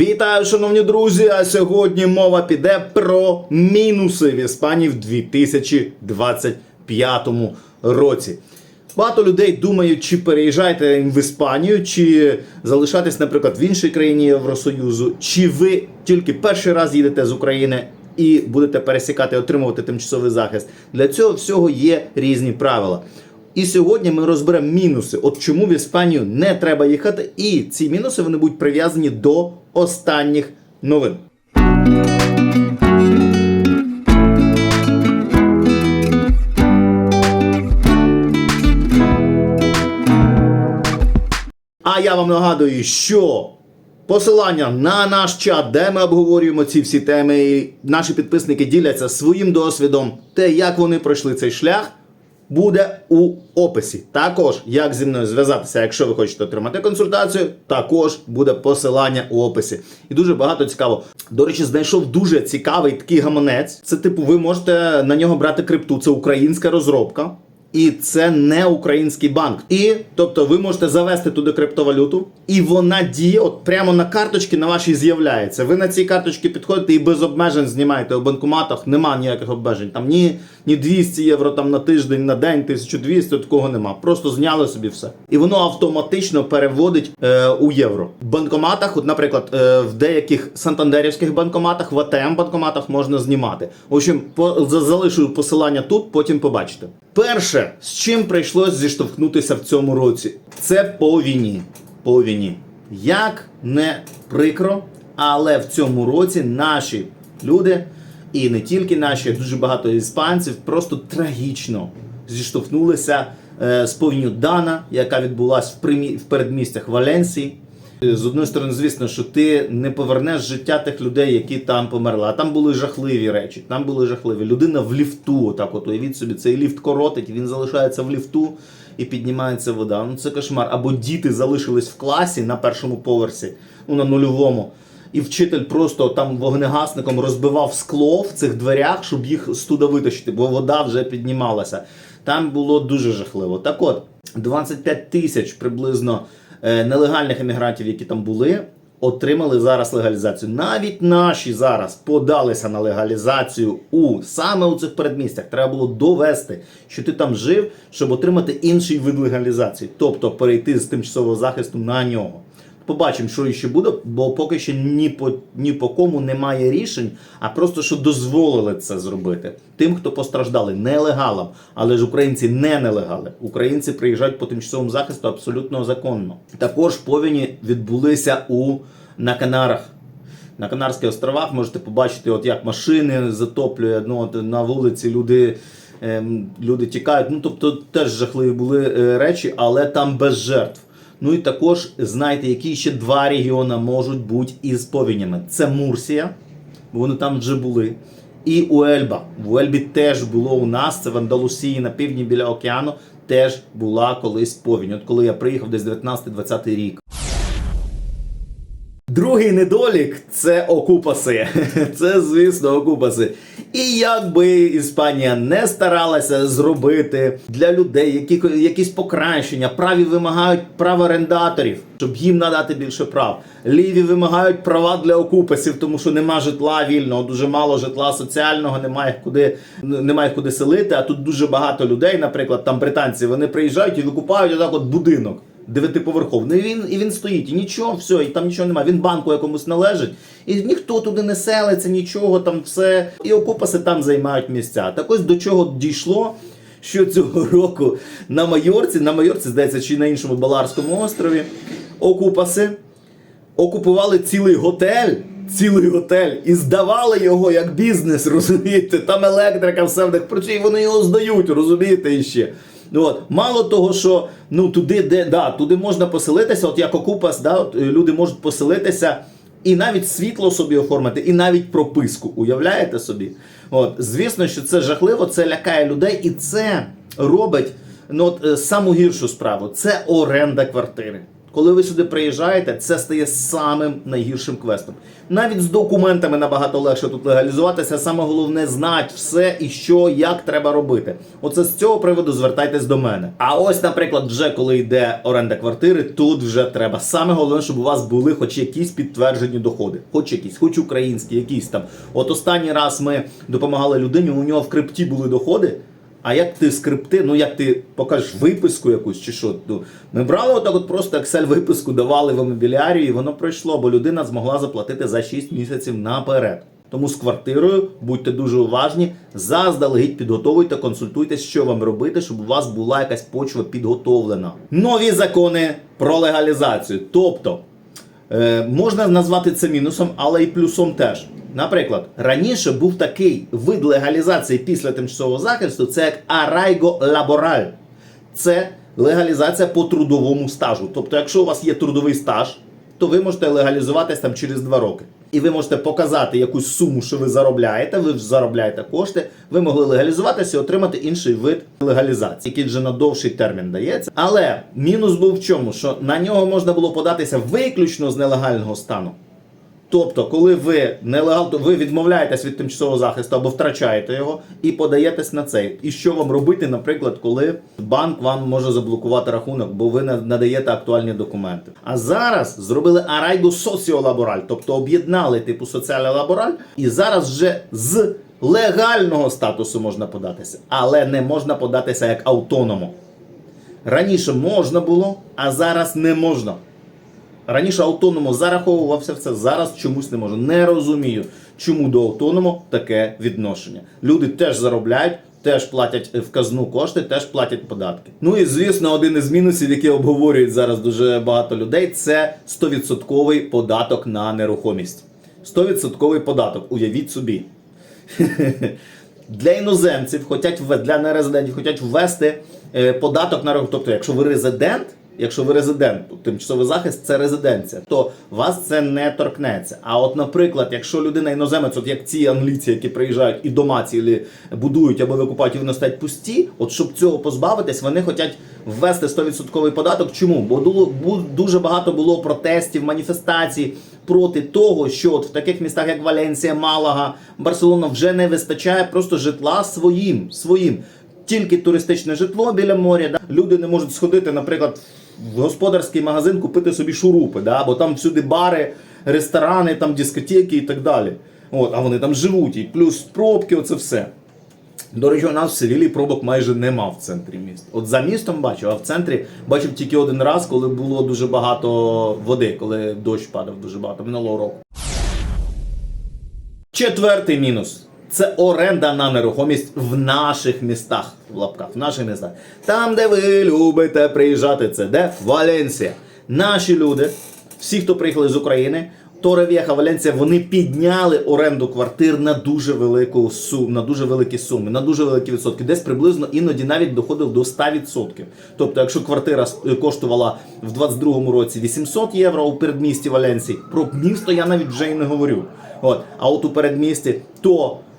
Вітаю, шановні друзі! А сьогодні мова піде про мінуси в Іспанії в 2025 році. Багато людей думають, чи переїжджайте в Іспанію, чи залишатись, наприклад, в іншій країні Євросоюзу, чи ви тільки перший раз їдете з України і будете пересікати, отримувати тимчасовий захист. Для цього всього є різні правила. І сьогодні ми розберемо мінуси, от чому в Іспанію не треба їхати, і ці мінуси вони будуть прив'язані до останніх новин. А я вам нагадую, що посилання на наш чат, де ми обговорюємо ці всі теми, і наші підписники діляться своїм досвідом, те, як вони пройшли цей шлях, буде у описі. Також, як зі мною зв'язатися, якщо ви хочете отримати консультацію, також буде посилання у описі. І дуже багато цікаво. До речі, знайшов дуже цікавий такий гаманець. Це типу, ви можете на нього брати крипту. Це українська розробка. І це не український банк. І тобто ви можете завести туди криптовалюту, і вона діє от прямо на карточці на вашій з'являється. Ви на цій карточці підходите і без обмежень знімаєте у банкоматах. Нема ніяких обмежень. Там ні, ні 200 євро там на тиждень, на день, 1200, такого нема. Просто зняли собі все. І воно автоматично переводить е, у євро. В банкоматах, от, наприклад, е, в деяких сантандерівських банкоматах, в АТМ банкоматах можна знімати. В общем, по, залишу посилання тут, потім побачите. Перше, з чим прийшлось зіштовхнутися в цьому році, це по війні. По війні. Як не прикро, але в цьому році наші люди, і не тільки наші, дуже багато іспанців, просто трагічно зіштовхнулися е, з повінню Дана, яка відбулася в передмістях Валенсії. З одної сторони, звісно, що ти не повернеш життя тих людей, які там померли. А там були жахливі речі. Там були жахливі. Людина в ліфту, отак от уявіть собі, цей ліфт коротить, він залишається в ліфту і піднімається вода. Ну це кошмар. Або діти залишились в класі на першому поверсі, ну на нульовому. І вчитель просто там вогнегасником розбивав скло в цих дверях, щоб їх з туди витащити, бо вода вже піднімалася. Там було дуже жахливо. Так от, 25 тисяч приблизно нелегальних емігрантів, які там були, отримали зараз легалізацію. Навіть наші зараз подалися на легалізацію у саме у цих передмістях. Треба було довести, що ти там жив, щоб отримати інший вид легалізації, тобто перейти з тимчасового захисту на нього. Побачимо, що ще буде, бо поки що ні по ні по кому немає рішень, а просто що дозволили це зробити. Тим, хто постраждали, нелегалам, але ж українці не нелегали. Українці приїжджають по тимчасовому захисту абсолютно законно. Також повені відбулися у на Канарах. На Канарських островах можете побачити, от як машини затоплює. Ну от на вулиці люди, ем, люди тікають. Ну тобто теж жахливі були е, речі, але там без жертв. Ну і також знайте, які ще два регіони можуть бути із повінями. Це Мурсія, бо вони там вже були. І Уельба. В Уельбі теж було у нас, це в Андалусії на півдні біля океану, теж була колись повінь. От коли я приїхав десь 19-20 рік. Другий недолік це окупаси. Це, звісно, окупаси. І як би Іспанія не старалася зробити для людей які, якісь покращення, праві вимагають прав орендаторів, щоб їм надати більше прав. Ліві вимагають права для окупасів, тому що нема житла вільного, дуже мало житла соціального, немає куди, немає куди селити. А тут дуже багато людей, наприклад, там британці, вони приїжджають і викупають отак от будинок дев'ятиповерховий. Ну, і він, і він стоїть, і нічого, все, і там нічого немає. Він банку якомусь належить, і ніхто туди не селиться, нічого, там все. І окупаси там займають місця. Так ось до чого дійшло. Що цього року на Майорці, на Майорці, здається, чи на іншому Баларському острові, окупаси окупували цілий готель. Цілий готель і здавали його як бізнес, розумієте? Там електрика, все в них і вони його здають, розумієте іще. Ну, От. Мало того, що ну, туди, де, да, туди можна поселитися, от як окупас, да, от, е, люди можуть поселитися і навіть світло собі оформити, і навіть прописку. Уявляєте собі? От. Звісно, що це жахливо, це лякає людей, і це робить ну, от, е, саму гіршу справу це оренда квартири. Коли ви сюди приїжджаєте, це стає самим найгіршим квестом. Навіть з документами набагато легше тут легалізуватися. Саме головне знати все і що, як треба робити. Оце з цього приводу звертайтесь до мене. А ось, наприклад, вже коли йде оренда квартири, тут вже треба. Саме головне, щоб у вас були хоч якісь підтверджені доходи, хоч якісь, хоч українські, якісь там. От останній раз ми допомагали людині, у нього в крипті були доходи. А як ти скрипти, ну як ти покажеш виписку якусь чи що? Ну, Ми брали отак от просто Excel виписку, давали в мобілярію, і воно пройшло, бо людина змогла заплатити за 6 місяців наперед. Тому з квартирою будьте дуже уважні, заздалегідь підготовуйте, консультуйтесь, що вам робити, щоб у вас була якась почва підготовлена. Нові закони про легалізацію. Тобто, Е, можна назвати це мінусом, але і плюсом теж. Наприклад, раніше був такий вид легалізації після тимчасового захисту, це як арайго лабораль. Це легалізація по трудовому стажу. Тобто, якщо у вас є трудовий стаж, то ви можете легалізуватись там через 2 роки. І ви можете показати якусь суму, що ви заробляєте, ви ж заробляєте кошти, ви могли легалізуватися і отримати інший вид легалізації, який вже на довший термін дається. Але мінус був в чому, що на нього можна було податися виключно з нелегального стану. Тобто, коли ви нелегал, то ви відмовляєтесь від тимчасового захисту або втрачаєте його і подаєтесь на цей. І що вам робити, наприклад, коли банк вам може заблокувати рахунок, бо ви надаєте актуальні документи. А зараз зробили арайго соціолабораль, тобто об'єднали типу соціальний лабораль, і зараз вже з легального статусу можна податися, але не можна податися як автономо. Раніше можна було, а зараз не можна. Раніше автоному зараховувався все, зараз чомусь не можу. Не розумію, чому до автоному таке відношення. Люди теж заробляють, теж платять в казну кошти, теж платять податки. Ну і звісно, один із мінусів, який обговорюють зараз дуже багато людей, це 100% податок на нерухомість. 100% податок, уявіть собі. Для іноземців вве- для нерезидентів хочуть ввести е, податок на рахунок. Тобто, якщо ви резидент, якщо ви резидент, то тимчасовий захист це резиденція, то вас це не торкнеться. А от, наприклад, якщо людина іноземець, от як ці англійці, які приїжджають і дома цілі будують або викупають, і вони стоять пусті, от щоб цього позбавитись, вони хочуть ввести 100% податок. Чому? Бо дуже багато було протестів, маніфестацій проти того, що от в таких містах, як Валенсія, Малага, Барселона, вже не вистачає просто житла своїм. своїм. Тільки туристичне житло біля моря. Да? Люди не можуть сходити, наприклад, в господарський магазин купити собі шурупи, да? бо там всюди бари, ресторани, там дискотеки і так далі. От, а вони там живуть, і плюс пробки, оце все. До речі, у нас в Севілі пробок майже нема в центрі міста. От за містом бачив, а в центрі бачив тільки один раз, коли було дуже багато води, коли дощ падав дуже багато минулого року. Четвертий мінус. Це оренда на нерухомість в наших містах. В лапках, в наших містах. Там, де ви любите приїжджати, це де? Валенсія. Наші люди, всі, хто приїхали з України, Торев'єха, Валенсія, вони підняли оренду квартир на дуже велику суму, на дуже великі суми, на дуже великі відсотки. Десь приблизно іноді навіть доходив до 100%. Тобто, якщо квартира коштувала в 22-му році 800 євро у передмісті Валенсії, про місто я навіть вже і не говорю. От, а от у передмісті, то е,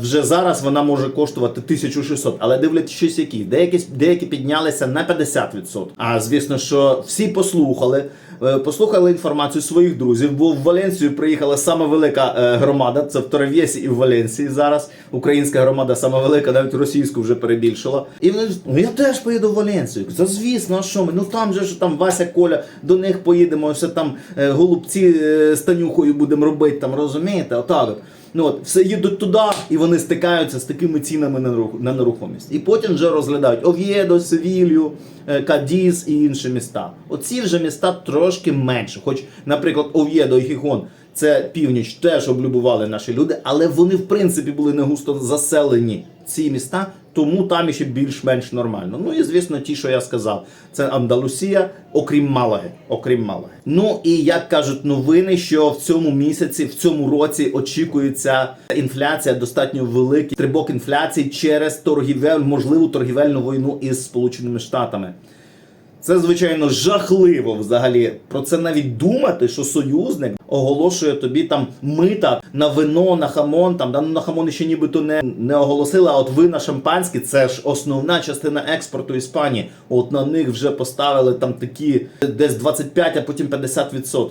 вже зараз вона може коштувати 1600, але дивлячись які. Деякі, деякі піднялися на 50%. А звісно, що всі послухали, е, послухали інформацію своїх друзів, бо в Валенсію приїхала саме велика е, громада, це в Торев'єсі і в Валенсії зараз. Українська громада саме велика, навіть російську вже перебільшила. І вони ну я теж поїду в Валенсію. Це звісно, а що ми? Ну там же ж там Вася Коля, до них поїдемо, все там е, голубці е, з Танюхою будемо робити, там розумієте? Отак от. Ну от, все їдуть туди, і вони стикаються з такими цінами на нерухомість. І потім вже розглядають Ов'єдо, Севілью, Кадіс і інші міста. Оці вже міста трошки менше. Хоч, наприклад, Ов'єдо і Гігон це північ теж облюбували наші люди, але вони в принципі були не густо заселені ці міста, тому там іще більш-менш нормально. Ну і звісно, ті, що я сказав, це Андалусія, окрім Малаги. Окрім Малаги. Ну і як кажуть новини, що в цьому місяці, в цьому році очікується інфляція достатньо великий стрибок інфляції через торгівель, можливу торгівельну війну із Сполученими Штатами. Це, звичайно, жахливо взагалі. Про це навіть думати, що союзник оголошує тобі там мита на вино, на хамон. Там да, ну, на хамон ще нібито не, не оголосили. А от ви на шампанське це ж основна частина експорту Іспанії. От на них вже поставили там такі десь 25, а потім 50%.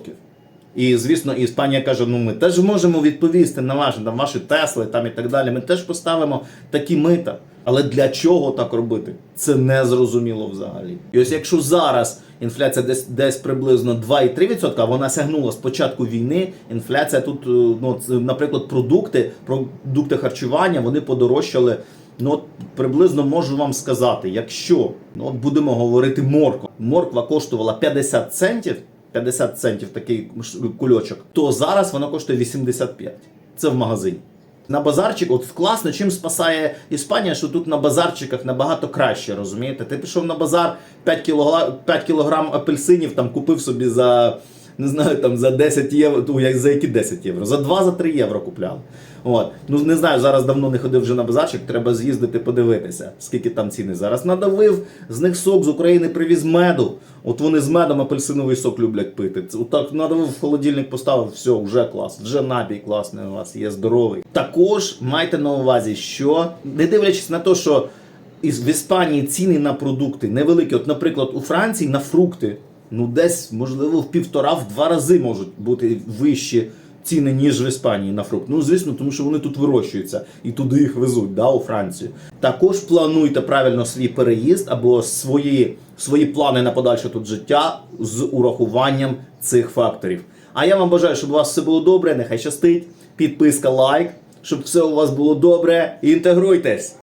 І звісно, Іспанія каже: ну ми теж можемо відповісти на ваші там ваші Тесли там і так далі. Ми теж поставимо такі мита. Але для чого так робити? Це не зрозуміло взагалі. І ось якщо зараз інфляція десь десь приблизно 2,3%, а вона сягнула з початку війни. Інфляція тут, е, ну наприклад, продукти, продукти харчування вони подорожчали. Ну от приблизно можу вам сказати, якщо ну от будемо говорити морква, морква коштувала 50 центів. 50 центів такий кульочок, то зараз вона коштує 85. Це в магазині. На базарчик, от класно, чим спасає Іспанія, що тут на базарчиках набагато краще, розумієте? Ти пішов на базар 5 кілограм, 5 кілограм апельсинів, там купив собі за не знаю, там за 10 євро, ну, як- за які 10 євро, за 2-3 євро купляли. От. Ну не знаю, зараз давно не ходив вже на базарчик, треба з'їздити подивитися, скільки там ціни. Зараз надавив, з них сок з України привіз меду. От вони з медом апельсиновий сок люблять пити. Це отак надавив в холодильник, поставив, все, вже клас, вже напій класний у вас є здоровий. Також майте на увазі, що не дивлячись на те, що із- в Іспанії ціни на продукти невеликі. От, наприклад, у Франції на фрукти, ну десь, можливо, в півтора, в два рази можуть бути вищі ціни, ніж в Іспанії на фрукт. Ну, звісно, тому що вони тут вирощуються і туди їх везуть, да, у Францію. Також плануйте правильно свій переїзд або свої, свої плани на подальше тут життя з урахуванням цих факторів. А я вам бажаю, щоб у вас все було добре, нехай щастить. Підписка, лайк, щоб все у вас було добре. Інтегруйтесь!